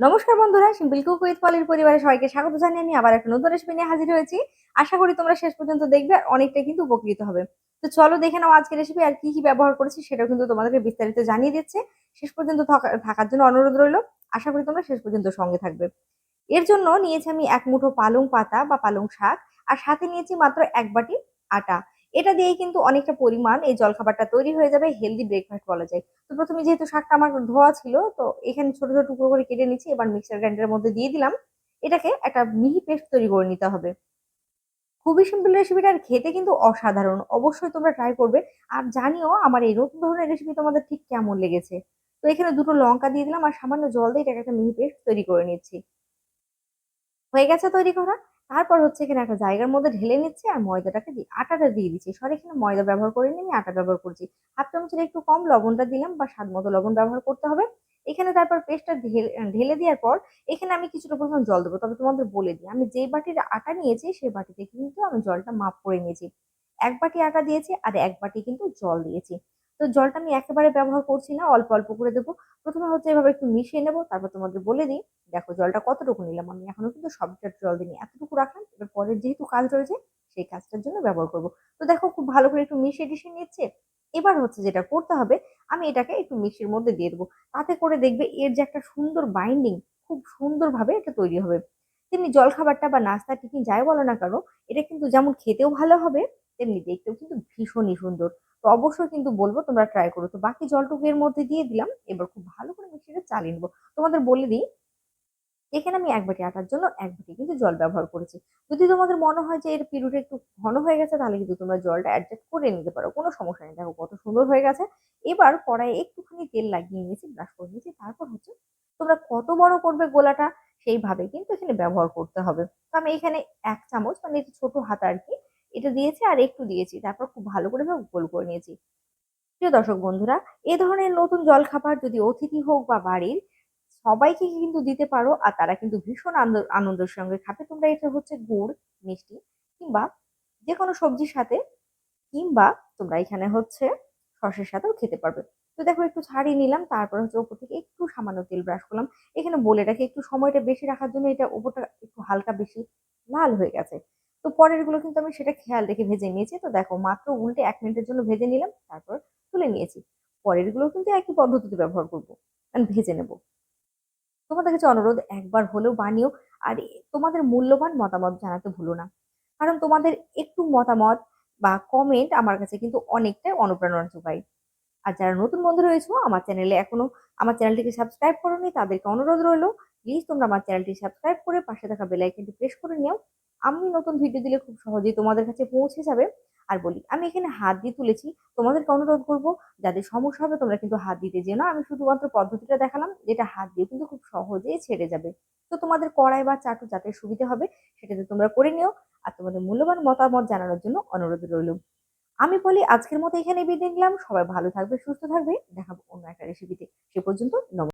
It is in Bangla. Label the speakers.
Speaker 1: নমস্কার বন্ধুরা সিম্পল কুক উইথ পলির পরিবারের সবাইকে স্বাগত জানিয়ে আমি আবার একটা নতুন রেসিপি নিয়ে হাজির হয়েছি। আশা করি তোমরা শেষ পর্যন্ত দেখবে আর অনেকটাই কিন্তু উপকৃত হবে। তো চলো দেখে নাও আজকের রেসিপি আর কি কি ব্যবহার করেছি, সেটাও কিন্তু তোমাদেরকে বিস্তারিত জানিয়ে দিচ্ছে। শেষ পর্যন্ত থাকা- থাকার জন্য অনুরোধ রইল। আশা করি তোমরা শেষ পর্যন্ত সঙ্গে থাকবে। এর জন্য নিয়েছি আমি এক মুঠো পালং পাতা বা পালং শাক, আর সাথে নিয়েছি মাত্র এক বাটি আটা। এটা দিয়েই কিন্তু অনেকটা পরিমাণ এই জলখাবারটা তৈরি হয়ে যাবে হেলদি ব্রেকফাস্ট বলা যায়। তো প্রথমে যেহেতু শাকটা আমার ধোয়া ছিল, তো এখানে ছোট ছোট টুকরো করে কেটে নিচ্ছি, এবার মিক্সার গ্রাইন্ডারের মধ্যে দিয়ে দিলাম। এটাকে একটা মিহি পেস্ট তৈরি করে নিতে হবে। খুবই সিম্পল রেসিপিটা আর খেতে কিন্তু অসাধারণ। অবশ্যই তোমরা ট্রাই করবে। আর জানিও, আমার এই নতুন ধরনের রেসিপি তোমাদের ঠিক কেমন লেগেছে? তো এখানে দুটো লঙ্কা দিয়ে দিলাম, আর সামান্য জল দিয়ে এটাকে একটা মিহি পেস্ট তৈরি করে নিচ্ছি। হয়ে গেছে তৈরি করা। তারপর হচ্ছে এখানে একটা জায়গার মধ্যে ঢেলে নিচ্ছি আর ময়দাটাকে দিয়ে, আটাটা দিয়ে দিচ্ছি। সরি, এখানে ময়দা ব্যবহার করে নিয়ে আমি আটা ব্যবহার করছি। হাফ চামচের একটু কম লবণটা দিলাম বা স্বাদ মতো লবণ ব্যবহার করতে হবে। এখানে তারপর পেস্টটা ঢেলে দেওয়ার পর এখানে আমি কিছুটা পরিমাণ জল দেবো। তবে তোমাদের বলে দিই, আমি যেই বাটির আটা নিয়েছি সেই বাটিতে কিন্তু আমি জলটা মাপ করে নিয়েছি। এক বাটি আটা দিয়েছি আর এক বাটি কিন্তু জল দিয়েছি। তো জলটা আমি একেবারে ব্যবহার করছি না, অল্প অল্প করে দেবো। প্রথমে হচ্ছে এভাবে একটু মিশিয়ে নেব, তারপর তোমাদের বলে দিই। দেখো, জলটা কতটুকু নিলাম আমি এখনও কিন্তু সবটার জল দিইনি এতটুকু রাখলাম, এবার পরের যেহেতু কাজ রয়েছে, সেই কাজটার জন্য ব্যবহার করব। তো দেখো, খুব ভালো করে একটু মিশিয়ে টিশিয়ে নিচ্ছে। এবার হচ্ছে যেটা করতে হবে, আমি এটাকে একটু মিক্সির মধ্যে দিয়ে দেবো। তাতে করে দেখবে এর যে একটা সুন্দর বাইন্ডিং খুব সুন্দরভাবে এটা তৈরি হবে। তেমনি জলখাবারটা বা নাস্তা টিফিন যাই বলো না কেন, এটা কিন্তু যেমন খেতেও ভালো হবে, তেমনি দেখতেও কিন্তু ভীষণই সুন্দর। তো অবশ্যই কিন্তু বলব, তোমরা ট্রাই করো। তো বাকি জলটুকু এর মধ্যে দিয়ে দিলাম, এবার খুব ভালো করে মিক্সিটা চালিয়ে নেব। তোমাদের বলে দিই, এখানে আমি এক বাটি আটার জন্য এক বাটি কিন্তু জল ব্যবহার করেছি। যদি তোমাদের মনে হয় যে এর পিরুটা একটু ঘন হয়ে গেছে, তাহলে কিন্তু তোমরা জলটা অ্যাডজাস্ট করে নিতে পারো। কোনো সমস্যা নেই, দেখো কত সুন্দর হয়ে গেছে। এবার কড়াইয়ে একটুখানি তেল লাগিয়ে নিয়েছি ব্রাশ করে নিয়েছি। তারপর হচ্ছে, তোমরা কত বড় করবে গোলাটা, সেইভাবে কিন্তু এখানে ব্যবহার করতে হবে। তো আমি এখানে এক চামচ মানে একটু ছোট হাতা আর কি এটা দিয়েছি আর একটু দিয়েছি। তারপর খুব ভালো করে গোল করে নিয়েছি। প্রিয় দর্শক বন্ধুরা, এ ধরনের নতুন জলখাবার যদি অতিথি হোক বা বাড়ির, সবাইকে কিন্তু দিতে পারো আর তারা কিন্তু ভীষণ আনন্দের সঙ্গে খাবে। তোমরা এটা হচ্ছে গুড়, মিষ্টি কিংবা যে কোনো সবজির সাথে কিংবা তোমরা এখানে হচ্ছে সসের সাথেও খেতে পারবে। তো দেখো একটু ছাড়িয়ে নিলাম, তারপর হচ্ছে ওপর থেকে একটু সামান্য তেল ব্রাশ করলাম। এখানে বলে রাখি, একটু সময়টা বেশি রাখার জন্য এটা ওপরটা একটু হালকা বেশি লাল হয়ে গেছে। তো পরেরগুলো কিন্তু আমি সেটা খেয়াল রেখে ভেজে নিয়েছি। তো দেখো মাত্র উল্টে এক মিনিটের জন্য ভেজে নিলাম, তারপর তুলে নিয়েছি। পরেরগুলো কিন্তু একই পদ্ধতিতে ব্যবহার করব ভেজে নেব। তোমাদের কাছে অনুরোধ, একবার হলেও বানিও। আর তোমাদের মূল্যবান মতামত জানাতে ভুলো না। কারণ তোমাদের একটু মতামত বা কমেন্ট আমার কাছে কিন্তু অনেকটাই অনুপ্রেরণা যোগায় আর যারা নতুন বন্ধু রয়েছে, আমার চ্যানেলে এখনও আমার চ্যানেলটিকে সাবস্ক্রাইব করোনি, তাদেরকে অনুরোধ রইল প্লিজ তোমরা আমার চ্যানেলটি সাবস্ক্রাইব করে পাশে থাকা বেলাইকনটি প্রেস করে নিও। আমি নতুন ভিডিও দিলে খুব সহজেই তোমাদের কাছে পৌঁছে যাবে। আর বলি, আমি এখানে হাত দিয়ে তুলেছি, তোমাদেরকে অনুরোধ করব, যাদের সমস্যা হবে তোমরা কিন্তু হাত দিতে যেও না। আমি শুধুমাত্র পদ্ধতিটা দেখালাম, যেটা হাত দিয়ে কিন্তু খুব সহজেই ছেড়ে যাবে। তো তোমাদের কড়াই বা চাটু যাতে সুবিধা হবে, সেটাতে তোমরা করে নিও। আর তোমাদের মূল্যবান মতামত জানানোর জন্য অনুরোধ রইল। আমি বলি, আজকের মতো এখানে বিদায় নিলাম। সবাই ভালো থাকবে, সুস্থ থাকবে। দেখাবো অন্য একটা রেসিপিতে সে পর্যন্ত নমস্কার